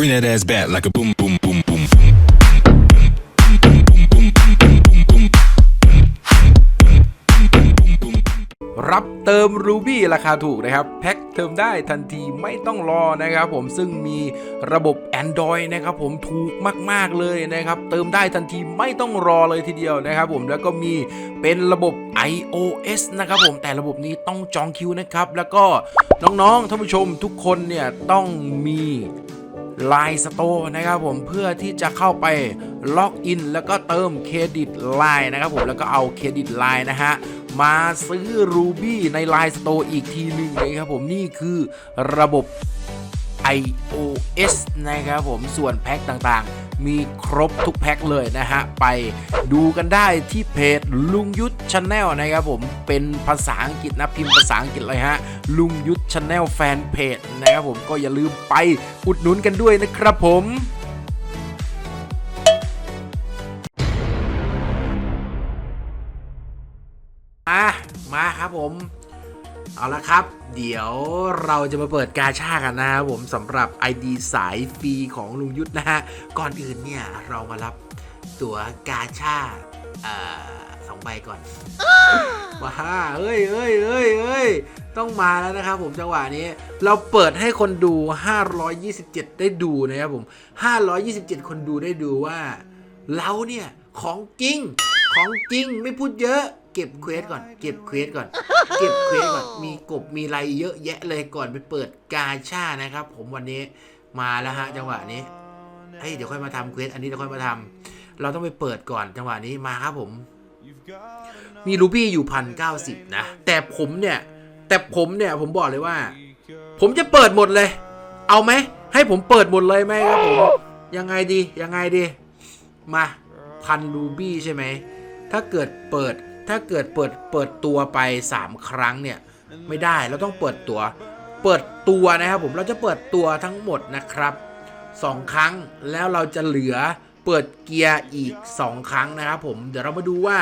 Bring that ass back like a boom, boom, boom, boom, boom. รับเติมรูบี้ราคาถูกนะครับ แพ็คเติมได้ทันทีไม่ต้องรอนะครับผมซึ่งมีระบบ Android นะครับผมถูกมาก ๆ เลยนะครับ เติมได้ทันทีไม่ต้องรอเลยทีเดียวนะครับผมแล้วก็มีเป็นระบบ iOS นะครับผมแต่ระบบนี้ต้องจองคิวนะครับ แล้วก็น้อง ๆท่านผู้ชมทุกคนเนี่ยต้องมี Line Store นะครับผมเพื่อที่จะเข้าไปล็อกอินแล้วก็เติมเครดิต Line นะครับผมแล้วก็เอาเครดิต Line นะฮะมาซื้อ Ruby ใน Line Store อีกทีหนึ่งเลยครับผมนี่คือระบบ iOS นะครับผมส่วนแพ็คต่างๆ มีครบทุกแพ็คเลยนะฮะ ไปดูกันได้ที่เพจลุงยุทธชาแนลนะครับผมเป็นภาษาอังกฤษนะพิมพ์ภาษาอังกฤษเลยฮะ ลุงยุทธชาแนลแฟนเพจนะครับผมก็อย่าลืมไปอุดหนุนกันด้วยนะครับผมมามาครับผม เอาละครับ เดี๋ยวเราจะมาเปิดกาชากันนะครับผมสำหรับ ID สายฟรีของลุงยุทธนะฮะ ก่อนอื่นเนี่ย เรามารับตั๋วกาชาสองใบก่อนว้าเอ้ยเอ้ยเอ้ยเอ้ยต้องมาแล้วนะครับผมจังหวะนี้ เราเปิดให้คนดู 527 ได้ดูนะครับผม 527 คนดูได้ดูว่า เราเนี่ย ของจริง ของจริงไม่พูดเยอะ เก็บเควสก่อน เก็บเควสก่อน เก็บเควสก่อน มีกบมีอะไรเยอะแยะเลยก่อนไปเปิดกาชานะครับ ผมวันนี้มาแล้วฮะจังหวะนี้เฮ้ยเดี๋ยวค่อยมาทำเควสอันนี้เดี๋ยวค่อยมาทำเราต้องไปเปิดก่อนจังหวะนี้มาครับผม มีรูบี้อยู่พันเก้าสิบนะ แต่ผมเนี่ย แต่ผมเนี่ยผมบอกเลยว่า ผมจะเปิดหมดเลย เอาไหม ให้ผมเปิดหมดเลยไหมครับผม ยังไงดียังไงดี มาพันรูบี้ใช่ไหม ถ้าเกิดเปิดถ้าเกิดเปิดเปิดตัวไป 3 ครั้งเนี่ยไม่ได้เราต้องเปิดตัวเปิดตัวนะครับผมเราจะเปิดตัวทั้งหมดนะครับ 2 ครั้งแล้วเราจะเหลือเปิดเกียร์อีก 2 ครั้งนะครับผมเดี๋ยวเรามาดูว่า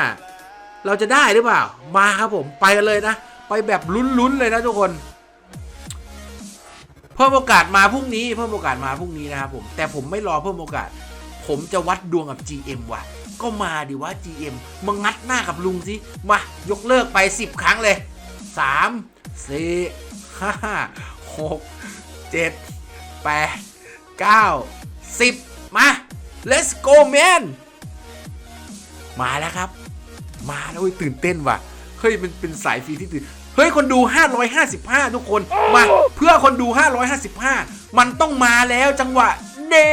เราจะได้หรือเปล่ามาครับผมไปกันเลยนะ ไปแบบลุ้นๆเลยนะทุกคน เพิ่มโอกาสมาพรุ่งนี้เพิ่มโอกาสมาพรุ่งนี้นะครับผมแต่ผมไม่รอเพิ่มโอกาส ผมจะวัดดวงกับ GM ว่ะ ก็มาดิว่า GM มางัดหน้ากับลุงสิ มายกเลิกไป 10 ครั้งเลย 3 4 5 6 7 8 9 10 มา let's go man มาแล้วครับ มาแล้วเว้ยตื่นเต้นว่ะ เฮ้ยมันเป็นสายฟรีที่ตื่นเฮ้ย คนดู 555 ทุกคน มาเพื่อคนดู 555 มันต้องมาแล้วจังหวะเน่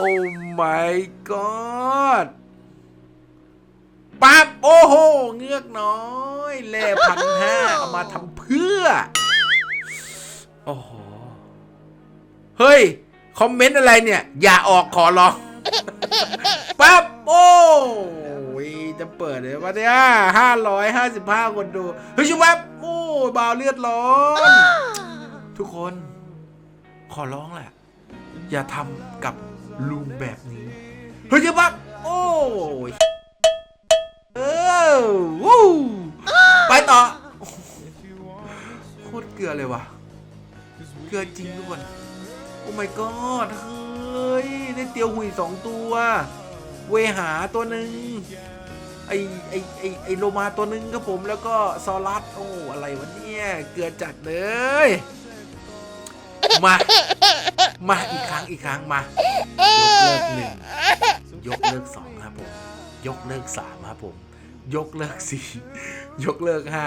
โอ้ my god ปั๊บโอ้โห เงือกน้อยแล่พันห้าเอามาทำเพื่อ โอ้โห เฮ้ย คอมเมนต์อะไรเนี่ย อย่าออกขอร้องปั๊บโอ้ยจะเปิดเลยวันนี้ห้าร้อยห้าสิบห้าคนดู เฮ้ยชูวับโอ้บาวเลือดร้อน ทุกคน ขอร้องแหละ อย่าทำกับ ลุงแบบนี้ เฮ้ยชูวับโอ้ยเออวู้ไปต่อ โคตรเกลือเลยว่ะ เกลือจริงทุกคน โอ้ my god เฮ้ย ได้เตียวหุยสองตัว เวหาตัวหนึ่งไอไอไอไอโลมาตัวหนึ่งครับผมแล้วก็ซอรัสโอ้ อะไรวะเนี่ย เกลือจัดเลย มา มาอีกครั้งอีกครั้งมายกเลิกหนึ่งยกเลิกสองครับผม ยกเลิกสามครับผม ยกเลิกสี่ยกเลิกห้า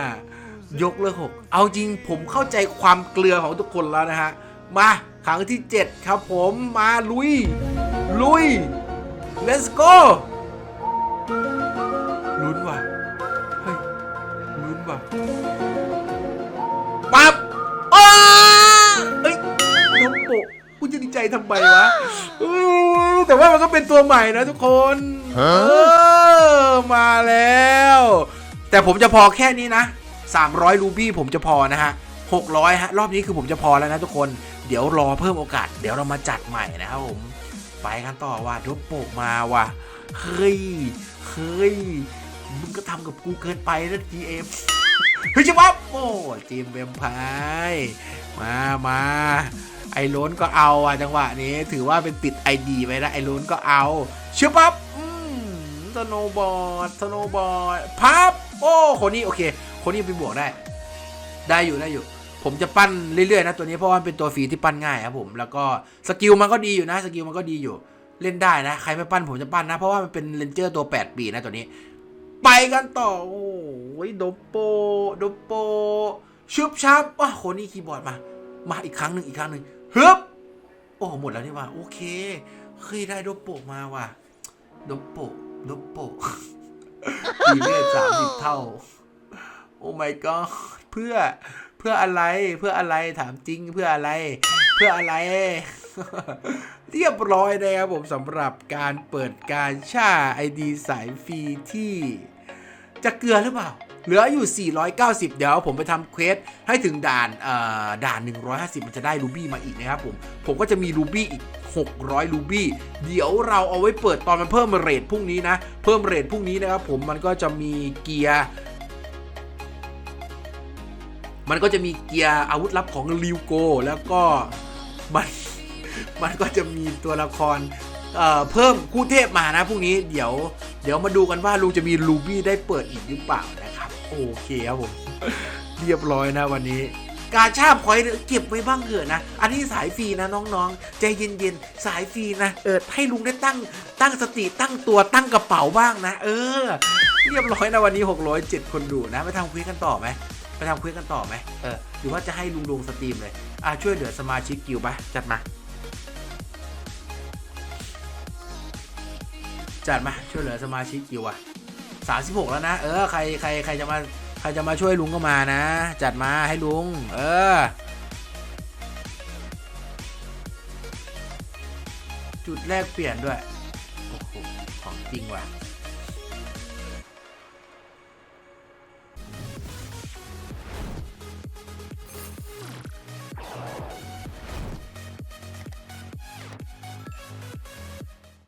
ยกเลิกหกเอาจริงผมเข้าใจความเกลือของทุกคนแล้วนะฮะมาครั้งที่7ครับผมมาลุย ลุย let's go ใจทำไมวะอื้อแต่ว่ามันก็เป็นตัวใหม่นะทุกคนเออมาแล้ว แต่ผมจะพอแค่นี้นะ 300 รูบี้ผมจะพอนะฮะ 600 ฮะ รอบนี้คือผมจะพอแล้วนะทุกคน เดี๋ยวรอเพิ่มโอกาส เดี๋ยวเรามาจัดใหม่นะครับผม ไปกันต่อว่ะดวโปกมาว่ะ เฮ้ย เฮ้ย มึงก็ทำกับกูเกินไปนะ GM เฮ้ยชิวับโอ้จีมแวมไพร์มามา ไอ้โล้นก็เอาอะจังหวะนี้ถือว่าเป็นติดไอดีไว้แล้วไอ้โล้นก็เอาเชื่อปั๊บอืมสโนบอร์ดสโนบอร์ดพับโอ้คนนี้โอเค คนนี้ไปบวกได้ ได้อยู่ได้อยู่ ผมจะปั้นเรื่อยๆนะตัวนี้เพราะว่าเป็นตัวฟรีที่ปั้นง่ายครับผมแล้วก็สกิลมันก็ดีอยู่นะสกิลมันก็ดีอยู่เล่นได้นะใครไม่ปั้นผมจะปั้นนะ เพราะว่ามันเป็นเลนเจอร์ตัว 8 ปีนะตัวนี้ ไปกันต่อ โอ้ยโดโปโดโปชุบชับว้าคนนี้คีย์บอร์ดมา มาอีกครั้งหนึ่งอีกครั้งหนึ่งฮึบโอ้หมดแล้วนี่ว่า โอเคเคยได้โดโปมาว่ะโดโปโดโปดีเลือสามสิบเท่า โอ้ my god เพื่อเพื่ออะไรเพื่ออะไรถามจริงเพื่ออะไร เพื่ออะไร เรียบร้อยนะครับผมสำหรับการเปิดการช่าไอดีสายฟรีที่ จะเกลือหรือเปล่า เหลืออยู่ 490 เดี๋ยวผมไปทำเควสให้ถึงด่านอ่อด่าน 150 มันจะได้รูบี้มาอีกนะครับผม ผมก็จะมีรูบี้อีก 600รูบี้เดี๋ยวเราเอาไว้เปิดตอนมันเพิ่มเรทพรุ่งนี้นะ เพิ่มเรทพรุ่งนี้นะครับผมมันก็จะมีเกียร์มันก็จะมีเกียร์อาวุธลับของริวโก แล้วก็มันมันก็จะมีตัวละครเอ่อเพิ่มคู่เทพมานะพรุ่งนี้เดี๋ยว เดี๋ยวมาดูกันว่าลุงจะมีรูบี้ได้เปิดอีกหรือเปล่านะ โอเคครับผม เรียบร้อยนะวันนี้ การชาบคอยเก็บไว้บ้างเถอะนะ อันนี้สายฟรีนะน้องๆ ใจเย็นๆ สายฟรีนะ เออให้ลุงได้ตั้ง ตั้งสติตั้งตัวตั้งกระเป๋าบ้างนะ เออ เรียบร้อยนะวันนี้ 607 คนดูนะไปทำคุยกันต่อไหมไปทำคุยกันต่อไหมเออหรือว่าจะให้ลุงลงสตรีมเลยอะช่วยเหลือสมาชิกกิวไปจัดมาจัดมาช่วยเหลือสมาชิกกิวอะ สามสิบหกแล้วนะ เออใครใครใครจะมาใครจะมาช่วยลุงก็มานะ จัดมาให้ลุง เออ จุดแรกเปลี่ยนด้วย โอ้โห ของจริงว่ะ